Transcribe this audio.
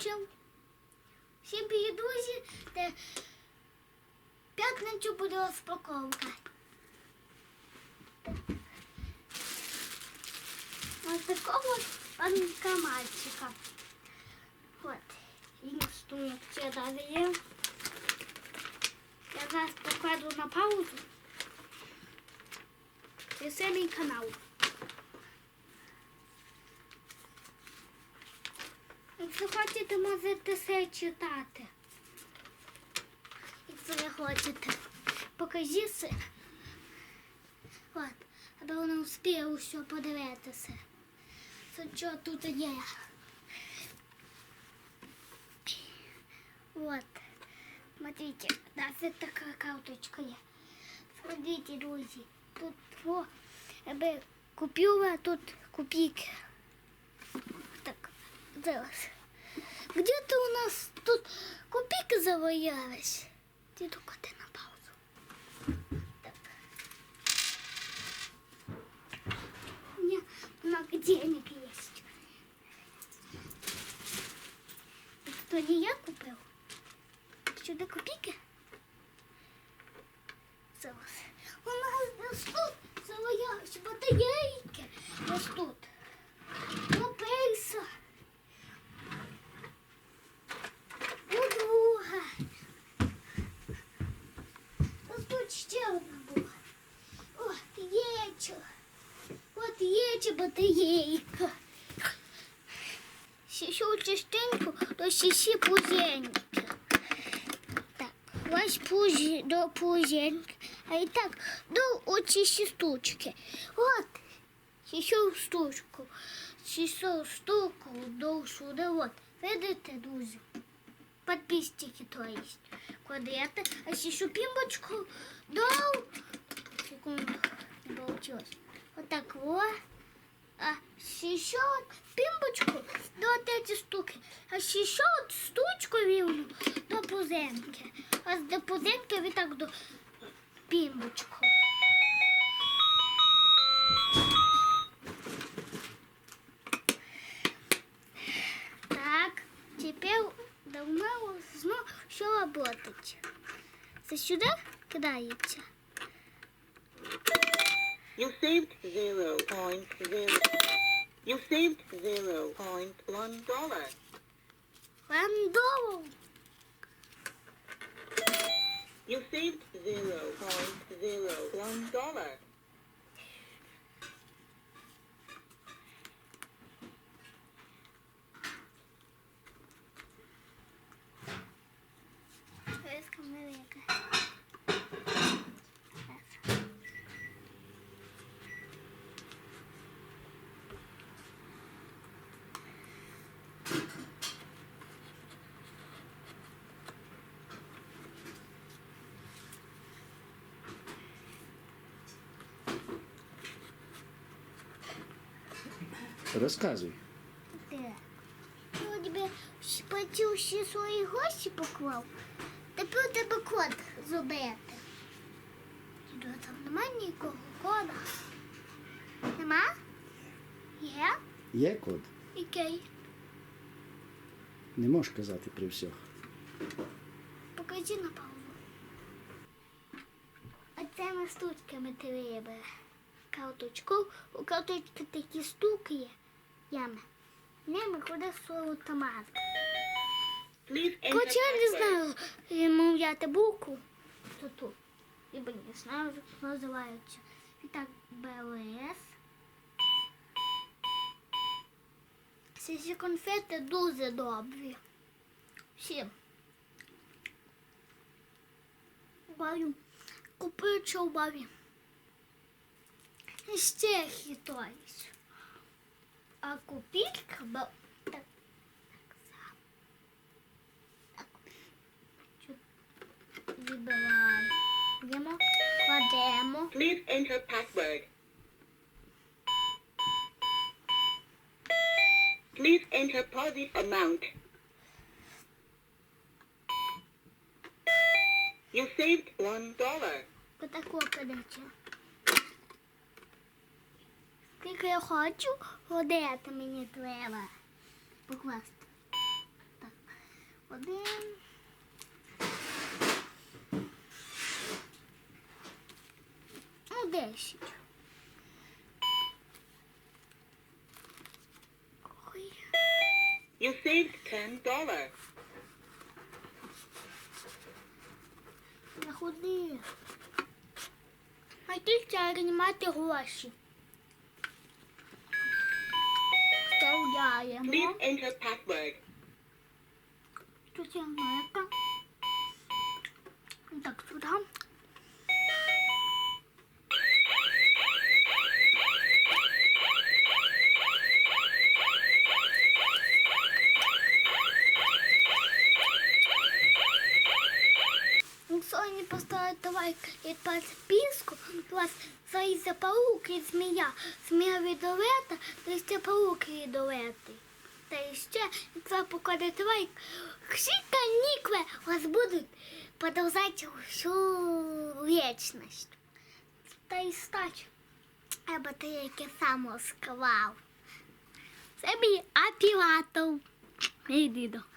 закінчив. Всім привіт, друзі. Та п'ятницю буде розпаковка. Ось такого панка мальчика. От. Інструкція далі є. Я зараз покладу на паузу. І мій канал. Якщо хочете, можете все читати. Якщо ви хочете. Покажіть все. От, аби воно встиг усе подивитися. Це що тут є. Вот. Смотрите, навіть така карточка є. Смотрите, друзі. Тут о, аби купюра, тут копійки. Так, зараз. Где-то у нас тут завалялись. Ти только ти на паузу. Так. У меня много денег есть. Это не я купил. Копійки? Зараз. У нас тут завалялись батарейки. Ось тут. Копейся. У друга. Ось тут ще одна була. О, є чо. От є чи батарейка. Сішу частинку, то сісі пузеньки. Так, ось пузі до пузеньки. А і так, до оці сі штучки. От, сісю штучку. Сісю штуку до сюди. От, видите, друзі? Подписчики, то есть. Квадраты. А сішу пімбочку до... Секунду, не получилось. Вот так вот. А еще вот пимбочку до вот эти штуки. А еще вот штучку рівну до пузенки. А до пузенки ви так до пимбочку. работать. Це сюди кидається. You saved zero point zero. You saved zero point one dollar. Рандово. You saved zero point zero one dollar. Розказуй. Тебе сплатив всі свої гроші поклав. Тепер у тебе код зробити. Там нема нікого кода. Нема? Є? Є код? Окей. Не можеш казати при всіх. Покажи на паузу. Оцими штучками треба. Карточку. У карточки такі штуки є. Ями. Ними ходить свою автоматку. Please я не знаю, йому взяти букву. То тут. Ібо не знаю, як називається. І так, БЛС. Ці всі конфети дуже добрі. Всі. Баю. Купив човбаві. І ще хитаюсь. А купіть бо так, так само. Так. Чу- Вибираємо. Кладемо. Please enter password. Please enter positive amount. You saved one dollar. Отаку подачу. Скільки я хочу, годити мені треба. Покласти. Так. Один. Ну, десять. Ой. You saved ten dollars. Заходи. А тільки реанімати гроші. Вставляємо. Please enter password. Тут є мека. Так, сюди. Якщо не поставити лайк підписку, то вас заїзде паук змія. Змія відолета, то ще паук відолетий. Та ще, якщо покладете лайк, всі канікули у вас будуть продовжати всю вічність. Та й стать. Або ти яке само склав. Це мій апілатов. Іди до.